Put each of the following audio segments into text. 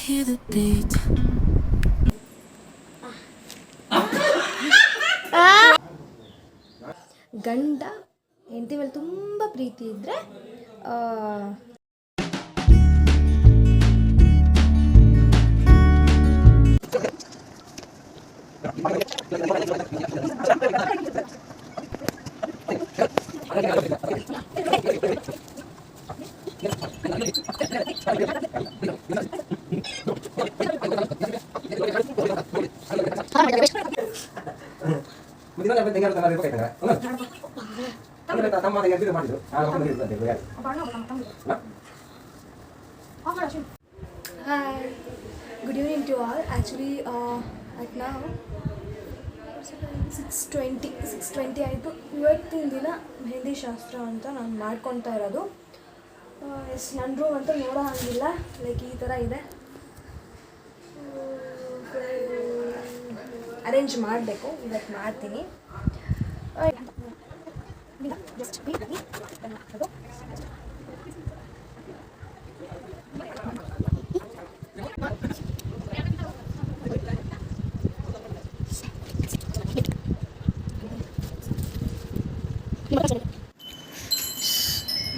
hear the beat. ಗಂಡ ಹೆಂಡತಿ ಮೇಲೆ ತುಂಬ ಪ್ರೀತಿ ಇದ್ದರೆ good evening to all actually at ನಾವು ಸಿಕ್ಸ್ ಟ್ವೆಂಟಿ ಸಿಕ್ಸ್ ಟ್ವೆಂಟಿ ಆಯಿತು. ಇವತ್ತಿನ ದಿನ ಮೆಹಂದಿ ಶಾಸ್ತ್ರ ಅಂತ ನಾನು ಮಾಡ್ಕೊತಾ ಇರೋದು. ಎಸ್ ನನ್ನ ರೂಮ್ ಅಂತ ನೋಡೋ ಹಂಗಿಲ್ಲ. ಲೈಕ್ ಈ ಥರ ಇದೆ. ಅರೇಂಜ್ ಮಾಡಬೇಕು. ಇವತ್ತು ಮಾಡ್ತೀನಿ.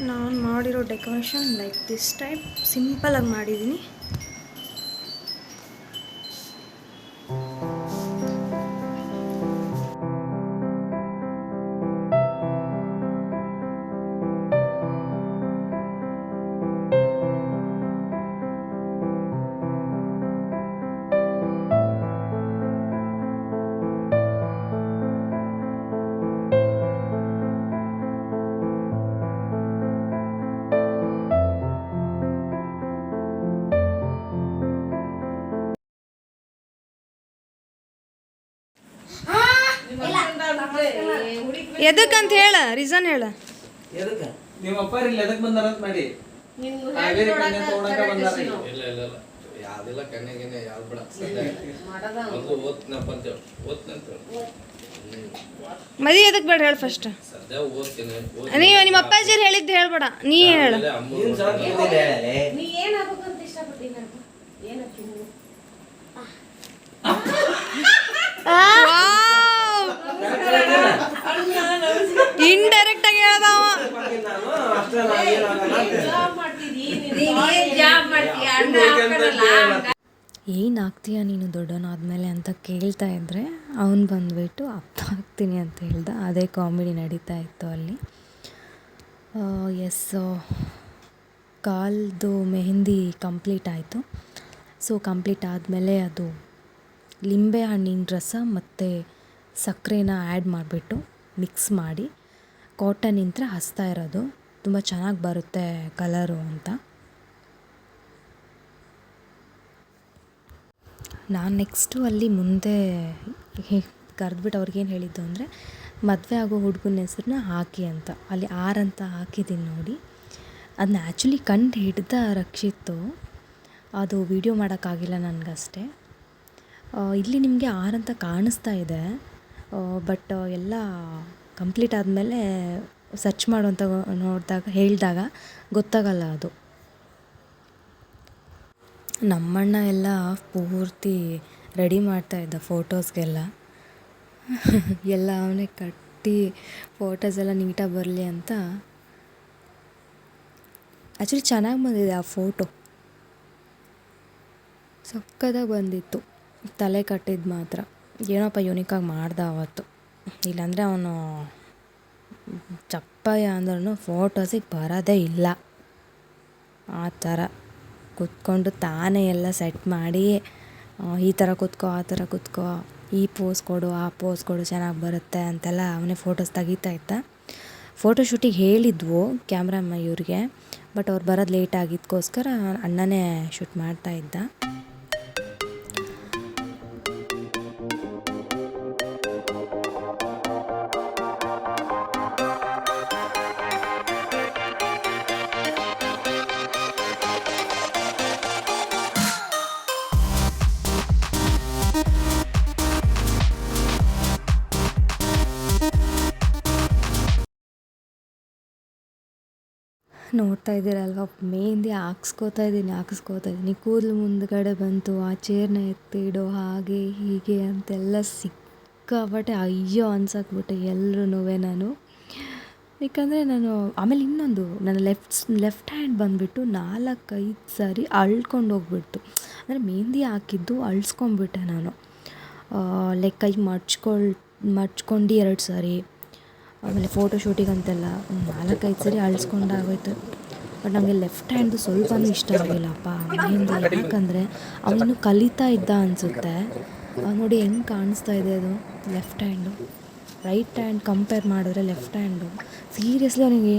ನಾನು ಮಾಡಿರೋ ಡೆಕೋರೇಷನ್ ಲೈಕ್ ದಿಸ್ ಟೈಪ್ ಸಿಂಪಲಾಗಿ ಮಾಡಿದ್ದೀನಿ ಎದಕ್ಕಂತ ಹೇಳ? ರೀಸನ್ ಹೇಳ. ಎದಕ್ಕೆ? ನಿಮ್ಮ ಅಪ್ಪ ಇಲ್ಲಿ ಎದಕ್ ಬಂದಾರ ಅಂತ ಮಾಡಿ. ಕಾವೇರಿ ಕನ್ಯಾ ತಗೊಳಕ ಬಂದಾರ. ಇಲ್ಲ ಇಲ್ಲ ಇಲ್ಲ. ಯಾವ್ದಿಲ್ಲ ಕನ್ನೆ ಗಿನ್ನೆ ಯಾವ್ದು ಬಿಡ. ಸದ್ಯ ಒಂದು ಓದ್ನಪ್ಪ ಅಂತೇಳಿ ಓದ್ತಂತ ಮದಿ ಎದಕ್ಕೆ ಬೇಡ ಹೇಳ ಫಸ್ಟ್ ನೀವು ನಿಮ್ಮ ಅಪ್ಪಾಜಿ ಹೇಳಿದ್ದು ಹೇಳ್ಬೇಡ. ನೀ ಹೇಳ. ನೀ ಏನ್ ಏನಕ್ಕೆ ಇಂಡೈರೆಕ್ಟ್ ಆಗಿ ಅಣ್ಣ ಹಾಕಲ್ಲ ಏನಾಗ್ತೀಯ ನೀನು ದೊಡ್ಡವನಾದ್ಮೇಲೆ ಅಂತ ಕೇಳ್ತಾ ಇದ್ರೆ, ಅವನು ಬಂದ್ಬಿಟ್ಟು ಅಪ್ಪ ಆಗ್ತೀನಿ ಅಂತ ಹೇಳ್ದ. ಅದೇ ಕಾಮಿಡಿ ನಡೀತಾ ಇತ್ತು ಅಲ್ಲಿ. ಎಸ್ ಕಾಲ್ದು ಮೆಹಂದಿ ಕಂಪ್ಲೀಟ್ ಆಯಿತು. ಸೊ ಕಂಪ್ಲೀಟ್ ಆದಮೇಲೆ ಅದು ಲಿಂಬೆ ಹಣ್ಣಿನ ರಸ ಮತ್ತು ಸಕ್ಕರೆನ ಆ್ಯಡ್ ಮಾಡಿಬಿಟ್ಟು ಮಿಕ್ಸ್ ಮಾಡಿ ಕಾಟನ್ ಇಂತ್ರ ಹಚ್ತಾ ಇರೋದು. ತುಂಬ ಚೆನ್ನಾಗಿ ಬರುತ್ತೆ ಕಲರು ಅಂತ. ನಾನು ನೆಕ್ಸ್ಟು ಅಲ್ಲಿ ಮುಂದೆ ಕರೆದ್ಬಿಟ್ಟು ಅವ್ರಿಗೇನು ಹೇಳಿದ್ದು ಅಂದರೆ, ಮದುವೆ ಆಗೋ ಹುಡುಗನ ಹೆಸ್ರನ್ನ ಹಾಕಿ ಅಂತ. ಅಲ್ಲಿ ಆರ್ ಅಂತ ಹಾಕಿದ್ದೀನಿ ನೋಡಿ. ಅದನ್ನ ಆ್ಯಕ್ಚುಲಿ ಕಂಡು ಹಿಡ್ದ ರಕ್ಷಿತ್ತು. ಅದು ವಿಡಿಯೋ ಮಾಡೋಕ್ಕಾಗಿಲ್ಲ ನನಗಷ್ಟೇ. ಇಲ್ಲಿ ನಿಮಗೆ ಆರ್ ಅಂತ ಕಾಣಿಸ್ತಾ ಇದೆ. ಬಟ್ ಎಲ್ಲ ಕಂಪ್ಲೀಟ್ ಆದಮೇಲೆ ಸರ್ಚ್ ಮಾಡುವಂತ ನೋಡಿದಾಗ, ಹೇಳಿದಾಗ ಗೊತ್ತಾಗಲ್ಲ ಅದು. ನಮ್ಮಣ್ಣ ಎಲ್ಲ ಪೂರ್ತಿ ರೆಡಿ ಮಾಡ್ತಾ ಇದ್ದ ಫೋಟೋಸ್ಗೆಲ್ಲ ಎಲ್ಲ ಅವನೇ ಕಟ್ಟಿ ಫೋಟೋಸ್ ಎಲ್ಲ ನೀಟಾಗಿ ಬರಲಿ ಅಂತ. ಆ್ಯಕ್ಚುಲಿ ಚೆನ್ನಾಗಿ ಬಂದಿದೆ ಆ ಫೋಟೋ ಸಕ್ಕದಾಗಿ ಬಂದಿತ್ತು. ತಲೆ ಕಟ್ಟಿದ್ದು ಮಾತ್ರ. ಏನಪ್ಪ ಯೂನಿಕಾಗಿ ಮಾಡ್ದ ಅವತ್ತು. ಇಲ್ಲಾಂದರೆ ಅವನು ಚಪ್ಪಯ್ಯ ಅಂದ್ರೂ ಫೋಟೋಸಿಗೆ ಬರೋದೇ ಇಲ್ಲ. ಆ ಥರ ಕೂತ್ಕೊಂಡು ತಾನೇ ಎಲ್ಲ ಸೆಟ್ ಮಾಡಿ ಈ ಥರ ಕೂತ್ಕೋ, ಆ ಥರ ಕೂತ್ಕೋ, ಈ ಪೋಸ್ ಕೊಡು, ಆ ಪೋಸ್ ಕೊಡು, ಚೆನ್ನಾಗಿ ಬರುತ್ತೆ ಅಂತೆಲ್ಲ ಅವನೇ ಫೋಟೋಸ್ ತೆಗಿತಾ ಇದ್ದ. ಫೋಟೋ ಶೂಟಿಗೆ ಹೇಳಿದ್ವು ಕ್ಯಾಮ್ರಾಮ ಇವ್ರಿಗೆ ಬಟ್ ಅವ್ರು ಬರೋದು ಲೇಟ್ ಆಗಿದ್ದಕ್ಕೋಸ್ಕರ ಅಣ್ಣನೇ ಶೂಟ್ ಮಾಡ್ತಾ ಇದ್ದ. ನೋಡ್ತಾ ಇದ್ದೀರಲ್ವ? ಮೆಹಂದಿ ಹಾಕ್ಸ್ಕೋತಾ ಇದ್ದೀನಿ, ಹಾಕಿಸ್ಕೋತಾ ಇದ್ದೀನಿ. ಕೂದಲು ಮುಂದ್ಗಡೆ ಬಂತು, ಆ ಚೇರ್ನ ಎತ್ತಿಡೋ ಹಾಗೆ, ಹೀಗೆ ಅಂತೆಲ್ಲ ಸಿಕ್ಕಾಪಟ್ಟೆ ಅಯ್ಯೋ ಅನ್ಸಾಕ್ಬಿಟ್ಟೆ ಎಲ್ರೂ ನಾನು. ಯಾಕಂದರೆ ನಾನು ಆಮೇಲೆ ಇನ್ನೊಂದು, ನನ್ನ ಲೆಫ್ಟ್ ಲೆಫ್ಟ್ ಹ್ಯಾಂಡ್ ಬಂದುಬಿಟ್ಟು ನಾಲ್ಕೈದು ಸಾರಿ ಅಳ್ಕೊಂಡು ಹೋಗ್ಬಿಡ್ತು ಅಂದರೆ ಮೆಹಂದಿ ಹಾಕಿದ್ದು ಅಳ್ಸ್ಕೊಂಬಿಟ್ಟೆ ನಾನು. ಲೈಕ್ ಕೈ ಮಡ್ಚ್ಕೊಳ್ ಮಡ್ಚ್ಕೊಂಡು ಎರಡು ಸಾರಿ. ಆಮೇಲೆ ಫೋಟೋ ಶೂಟಿಗಂತೆಲ್ಲ ಒಂದು ನಾಲ್ಕೈದು ಸರಿ ಅಳಿಸ್ಕೊಂಡಾಗೋಯ್ತು. ಬಟ್ ನನಗೆ ಲೆಫ್ಟ್ ಹ್ಯಾಂಡ್ದು ಸ್ವಲ್ಪನೂ ಇಷ್ಟ ಆಗಿಲ್ಲಪ್ಪ ಹಿಂದೆ ಯಾಕಂದರೆ ಅವನು ಕಲಿತಾ ಇದ್ದ ಅನಿಸುತ್ತೆ. ನೋಡಿ ಹೆಂಗೆ ಕಾಣಿಸ್ತಾ ಇದೆ ಅದು left hand right hand compare ಮಾಡಿದ್ರೆ ಲೆಫ್ಟ್ ಹ್ಯಾಂಡು ಸೀರಿಯಸ್ಲಿ ಅವನಿಗೆ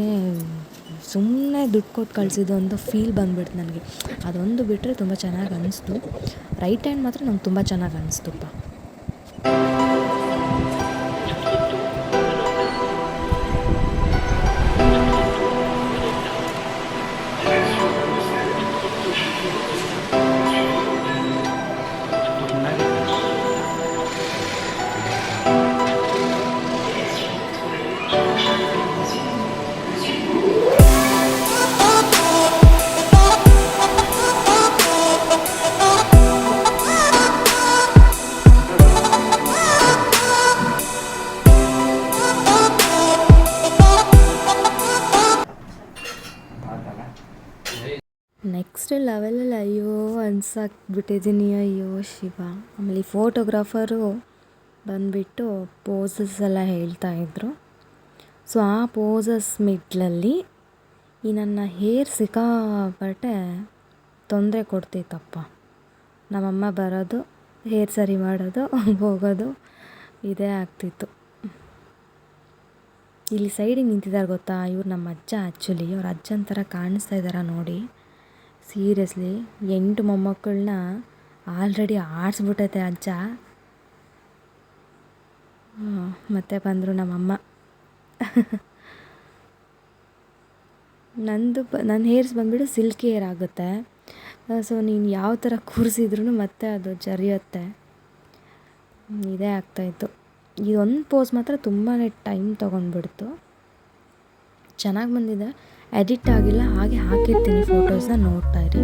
ಸುಮ್ಮನೆ ದುಡ್ಡು ಕೊಟ್ಟು ಕಳಿಸಿದ್ದು ಅಂತ ಫೀಲ್ ಬಂದ್ಬಿಡ್ತು ನನಗೆ. ಅದೊಂದು ಬಿಟ್ಟರೆ ತುಂಬ ಚೆನ್ನಾಗಿ ಅನ್ನಿಸ್ತು ರೈಟ್ ಹ್ಯಾಂಡ್ ಮಾತ್ರ ನಂಗೆ ತುಂಬ ಚೆನ್ನಾಗಿ ಅನ್ನಿಸ್ತುಪ್ಪ ಅನ್ಸಾಕ್ಬಿಟ್ಟಿದ್ದೀನಿ ಅಯ್ಯೋ ಶಿವ. ಆಮೇಲೆ ಈ ಫೋಟೋಗ್ರಾಫರು ಬಂದುಬಿಟ್ಟು ಪೋಸಸ್ ಎಲ್ಲ ಹೇಳ್ತಾಯಿದ್ರು ಸೊ ಆ ಪೋಸಸ್ ಮಿಡ್ಲಲ್ಲಿ ಈ ನನ್ನ ಹೇರ್ ಸಿಕ್ಕಾಪಟ್ಟೆ ತೊಂದರೆ ಕೊಡ್ತಿತ್ತಪ್ಪ. ನಮ್ಮಮ್ಮ ಬರೋದು ಹೇರ್ ಸರಿ ಮಾಡೋದು, ಹೋಗೋದು, ಇದೇ ಆಗ್ತಿತ್ತು. ಇಲ್ಲಿ ಸೈಡಿಗೆ ನಿಂತಿದ್ದಾರೆ ಗೊತ್ತಾ? ಇವ್ರು ನಮ್ಮ ಅಜ್ಜ ಆ್ಯಕ್ಚುಲಿ ಅವ್ರ ಅಜ್ಜನ ಥರ ಕಾಣಿಸ್ತಾ ಇದ್ದಾರ ನೋಡಿ? ಸೀರಿಯಸ್ಲಿ ಎಂಟು ಮೊಮ್ಮಕ್ಕಳನ್ನ ಆಲ್ರೆಡಿ ಆಡಿಸ್ಬಿಟ್ಟೈತೆ ಅಜ್ಜ. ಮತ್ತೆ ಬಂದರು ನಮ್ಮಮ್ಮ. ನಂದು ಬ ನನ್ನ ಹೇರ್ಸ್ ಬಂದುಬಿಟ್ಟು ಸಿಲ್ಕಿ ಹೇರ್ ಆಗುತ್ತೆ. ಸೊ ನೀನು ಯಾವ ಥರ ಕೂರಿಸಿದ್ರು ಮತ್ತೆ ಅದು ಜರಿಯುತ್ತೆ. ಇದೇ ಆಗ್ತಾಯಿತ್ತು ಇದೊಂದು ಪೋಸ್ ಮಾತ್ರ ತುಂಬಾ ಟೈಮ್ ತೊಗೊಂಡ್ಬಿಡ್ತು. ಚೆನ್ನಾಗಿ ಬಂದಿದೆ. ಎಡಿಟ್ ಆಗಿಲ್ಲ ಹಾಗೆ ಹಾಕಿರ್ತೀನಿ ಫೋಟೋಸ್ನ ನೋಡ್ತಾ ಇರಿ.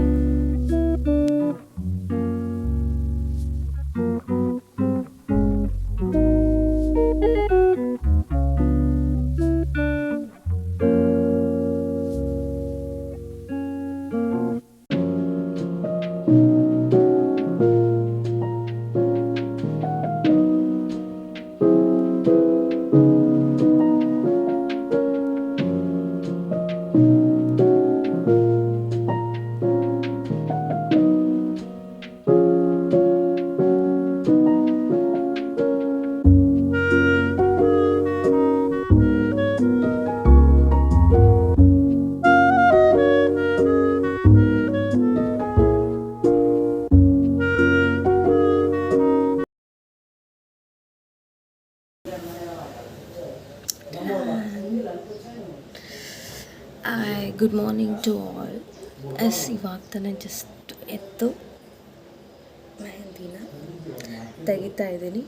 Good morning to all yes ಇವಾಗ ತಾನೇ ಜಸ್ಟ್ ಎದ್ದು ಮೆಹಂದಿನ ತೆಗಿತಾ ಇದ್ದೀನಿ.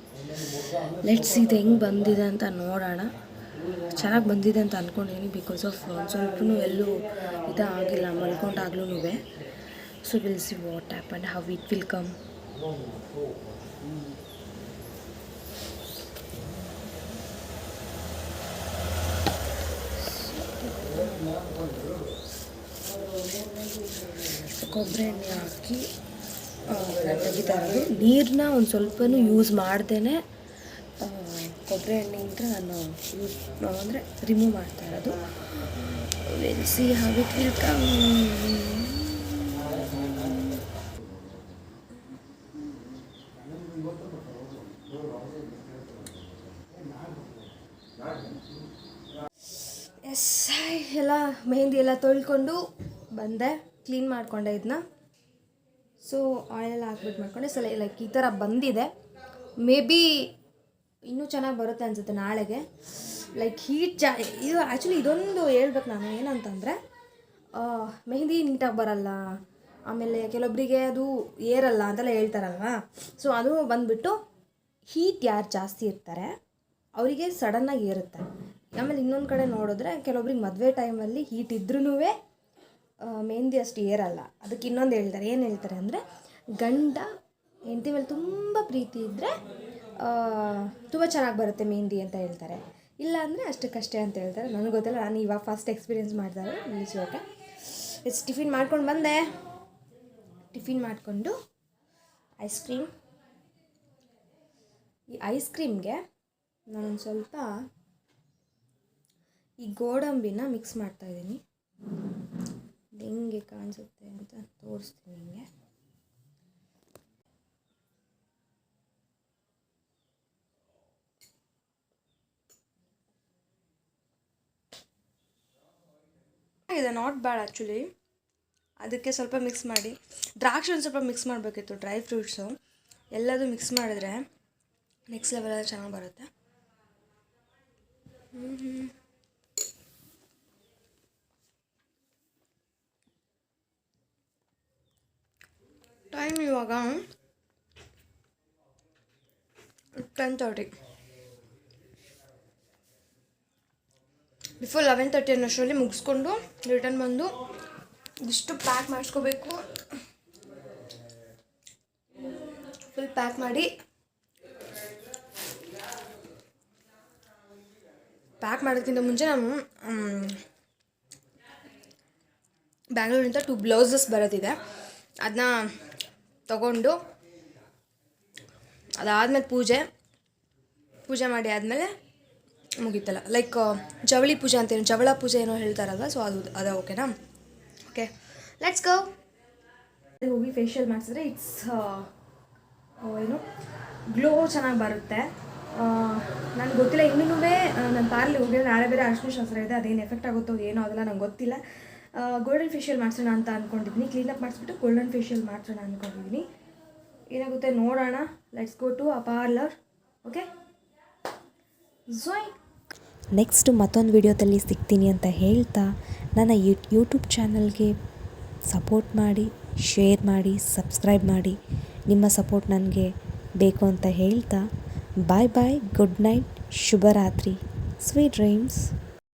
ಲೆಟ್ಸ್ ಇದು ಹೆಂಗೆ ಬಂದಿದೆ ಅಂತ ನೋಡೋಣ. ಚೆನ್ನಾಗಿ ಬಂದಿದೆ ಅಂತ ಅಂದ್ಕೊಂಡಿದ್ದೀನಿ ಬಿಕಾಸ್ ಆಫ್ ಸ್ವಲ್ಪನೂ ಎಲ್ಲೂ ಇದಾಗಿಲ್ಲ ಮಲ್ಕೊಂಡಾಗ್ಲೂ so will see what app and how it will come ಕೊಬ್ಬರಿ ಎಣ್ಣೆ ಹಾಕಿ ತೆಗಿತಾ ಇರೋದು ನೀರನ್ನ ಒಂದು ಸ್ವಲ್ಪನೂ ಯೂಸ್ ಮಾಡ್ದೇ ಕೊಬ್ಬರಿ ಎಣ್ಣೆಯಿಂದ ನಾನು ಯೂಸ್ ಅಂದರೆ ರಿಮೂವ್ ಮಾಡ್ತಾ ಇರೋದು. ವಿಲ್ ಸಿ ಎಸ್ ಎಲ್ಲ ಮೆಹಂದಿ ಎಲ್ಲ ತೊಳ್ಕೊಂಡು ಬಂದೆ ಕ್ಲೀನ್ ಮಾಡಿಕೊಂಡೆ ಇದನ್ನ ಸೊ ಆಯಿಲೆಲ್ಲ ಹಾಕ್ಬಿಟ್ಟು ಮಾಡ್ಕೊಂಡೆ. ಸೊ ಲೈಕ್ ಈ ಥರ ಬಂದಿದೆ. ಮೇ ಬಿ ಇನ್ನೂ ಚೆನ್ನಾಗಿ ಬರುತ್ತೆ ಅನಿಸುತ್ತೆ ನಾಳೆಗೆ. ಲೈಕ್ ಹೀಟ್ ಜಾ, ಇದು ಆ್ಯಕ್ಚುಲಿ ಇದೊಂದು ಹೇಳ್ಬೇಕು ನಾನು ಏನಂತಂದರೆ ಮೆಹಂದಿ ನೀಟಾಗಿ ಬರಲ್ಲ. ಆಮೇಲೆ ಕೆಲವೊಬ್ಬರಿಗೆ ಅದು ಏರಲ್ಲ ಅಂತೆಲ್ಲ ಹೇಳ್ತಾರಲ್ವಾ? ಸೊ ಅದು ಬಂದುಬಿಟ್ಟು ಹೀಟ್ ಯಾರು ಜಾಸ್ತಿ ಇರ್ತಾರೆ, ಅವರಿಗೆ ಸಡನ್ನಾಗಿ ಏರುತ್ತೆ. ಆಮೇಲೆ ಇನ್ನೊಂದು ಕಡೆ ನೋಡಿದ್ರೆ ಕೆಲವೊಬ್ರಿಗೆ ಮದುವೆ ಟೈಮಲ್ಲಿ ಹೀಟ್ ಇದ್ರೂ ಮೆಹಂದಿ ಅಷ್ಟು ಏರಲ್ಲ. ಅದಕ್ಕೆ ಇನ್ನೊಂದು ಹೇಳ್ತಾರೆ. ಏನು ಹೇಳ್ತಾರೆ ಅಂದರೆ, ಗಂಡ ಹೆಂಡತಿ ಮೇಲೆ ತುಂಬ ಪ್ರೀತಿ ಇದ್ದರೆ ತುಂಬ ಚೆನ್ನಾಗಿ ಬರುತ್ತೆ ಮೆಹಂದಿ ಅಂತ ಹೇಳ್ತಾರೆ. ಇಲ್ಲ ಅಂದರೆ ಅಷ್ಟಕ್ಕಷ್ಟೇ ಅಂತ ಹೇಳ್ತಾರೆ. ನನಗೆ ಗೊತ್ತಿಲ್ಲ. ನಾನು ಇವಾಗ ಫಸ್ಟ್ ಎಕ್ಸ್ಪೀರಿಯೆನ್ಸ್ ಮಾಡಿದಾಗ ನಿಲ್ಲಿಸೋಕೆ ಎಷ್ಟು ಟಿಫಿನ್ ಮಾಡ್ಕೊಂಡು ಬಂದೆ. ಟಿಫಿನ್ ಮಾಡಿಕೊಂಡು ಐಸ್ ಕ್ರೀಮ್ ಈ ಐಸ್ ಕ್ರೀಮ್ಗೆ ನಾನು ಸ್ವಲ್ಪ ಈ ಗೋಡಂಬಿನ ಮಿಕ್ಸ್ ಮಾಡ್ತಾಯಿದ್ದೀನಿ ಇದ್ದೀನಿ. ಹೆಂಗೆ ಕಾಣಿಸುತ್ತೆ ಅಂತ ತೋರಿಸ್ತೀನಿ ನಿಮಗೆ. ಇದೆ ನಾಟ್ ಬ್ಯಾಡ್ ಆ್ಯಕ್ಚುಲಿ ಅದಕ್ಕೆ ಸ್ವಲ್ಪ ಮಿಕ್ಸ್ ಮಾಡಿ. ದ್ರಾಕ್ಷಿ ಒಂದು ಸ್ವಲ್ಪ ಮಿಕ್ಸ್ ಮಾಡಬೇಕಿತ್ತು ಡ್ರೈ ಫ್ರೂಟ್ಸು ಎಲ್ಲದೂ ಮಿಕ್ಸ್ ಮಾಡಿದ್ರೆ ನೆಕ್ಸ್ಟ್ ಲೆವೆಲಲ್ಲಿ ಚೆನ್ನಾಗಿ ಬರುತ್ತೆ ಟೈಮ್ ಇವಾಗ ten thirty before eleven thirty ಅನ್ನೋಷ್ಟರಲ್ಲಿ ಮುಗಿಸ್ಕೊಂಡು ರಿಟರ್ನ್ ಬಂದು ಇಷ್ಟು ಪ್ಯಾಕ್ ಮಾಡಿಸ್ಕೋಬೇಕು. ಫುಲ್ ಪ್ಯಾಕ್ ಮಾಡಿ ಪ್ಯಾಕ್ ಮಾಡೋದಕ್ಕಿಂತ ಮುಂಚೆ ನಾನು ಬ್ಯಾಂಗ್ಳೂರಿಂದ ಟು ಬ್ಲೌಸಸ್ ಬರೋದಿದೆ. ಅದನ್ನ ತಗೊಂಡು ಅದಾದಮೇಲೆ ಪೂಜೆ ಪೂಜೆ ಮಾಡಿ ಆದಮೇಲೆ ಮುಗೀತಲ್ಲ. ಲೈಕ್ ಜವಳಿ ಪೂಜೆ ಅಂತೇನು ಜವಳ ಪೂಜೆ ಏನೋ ಹೇಳ್ತಾರಲ್ವ ಸೊ ಅದು, ಅದ ಓಕೆನಾ? ಓಕೆ ಲೆಟ್ಸ್ ಗೋ ಹೋಗಿ ಫೇಶಿಯಲ್ ಮಾಡಿಸಿದ್ರೆ ಇಟ್ಸ್ ಏನು ಗ್ಲೋ ಚೆನ್ನಾಗಿ ಬರುತ್ತೆ. ನನಗೆ ಗೊತ್ತಿಲ್ಲ ಇನ್ನೂ ನನ್ನ ಪಾರ್ಲಿ ಹೋಗಿದ್ರೆ ನಾಳೆ ಬೇರೆ ಅರ್ಶಿನ ಶಾಸ್ತ್ರ ಇದೆ, ಅದೇನು ಎಫೆಕ್ಟ್ ಆಗುತ್ತೋ ಏನೋ ಅದೆಲ್ಲ ನಂಗೆ ಗೊತ್ತಿಲ್ಲ. ಗೋಲ್ಡನ್ ಫೇಶಿಯಲ್ ಮಾಡಿಸೋಣ ಅಂತ ಅಂದ್ಕೊಂಡಿದ್ದೀನಿ ಕ್ಲೀನಪ್ ಮಾಡಿಸ್ಬಿಟ್ಟು ಗೋಲ್ಡನ್ ಫೇಶಿಯಲ್ ಮಾಡಿಸೋಣ ಅಂದ್ಕೊಂಡಿದ್ದೀನಿ ಏನಾಗುತ್ತೆ ನೋಡೋಣ. Let's go to a parlour okay ಝೋಯ್ next ಮತ್ತೊಂದು ವಿಡಿಯೋದಲ್ಲಿ ಸಿಗ್ತೀನಿ ಅಂತ ಹೇಳ್ತಾ ನನ್ನ ಯೂಟ್ಯೂಬ್ ಚಾನಲ್ಗೆ ಸಪೋರ್ಟ್ ಮಾಡಿ ಶೇರ್ ಮಾಡಿ ಸಬ್ಸ್ಕ್ರೈಬ್ ಮಾಡಿ. ನಿಮ್ಮ ಸಪೋರ್ಟ್ ನನಗೆ ಬೇಕು ಅಂತ ಹೇಳ್ತಾ. ಬಾಯ್ ಬಾಯ್ ಗುಡ್ ನೈಟ್ ಶುಭರಾತ್ರಿ. Sweet dreams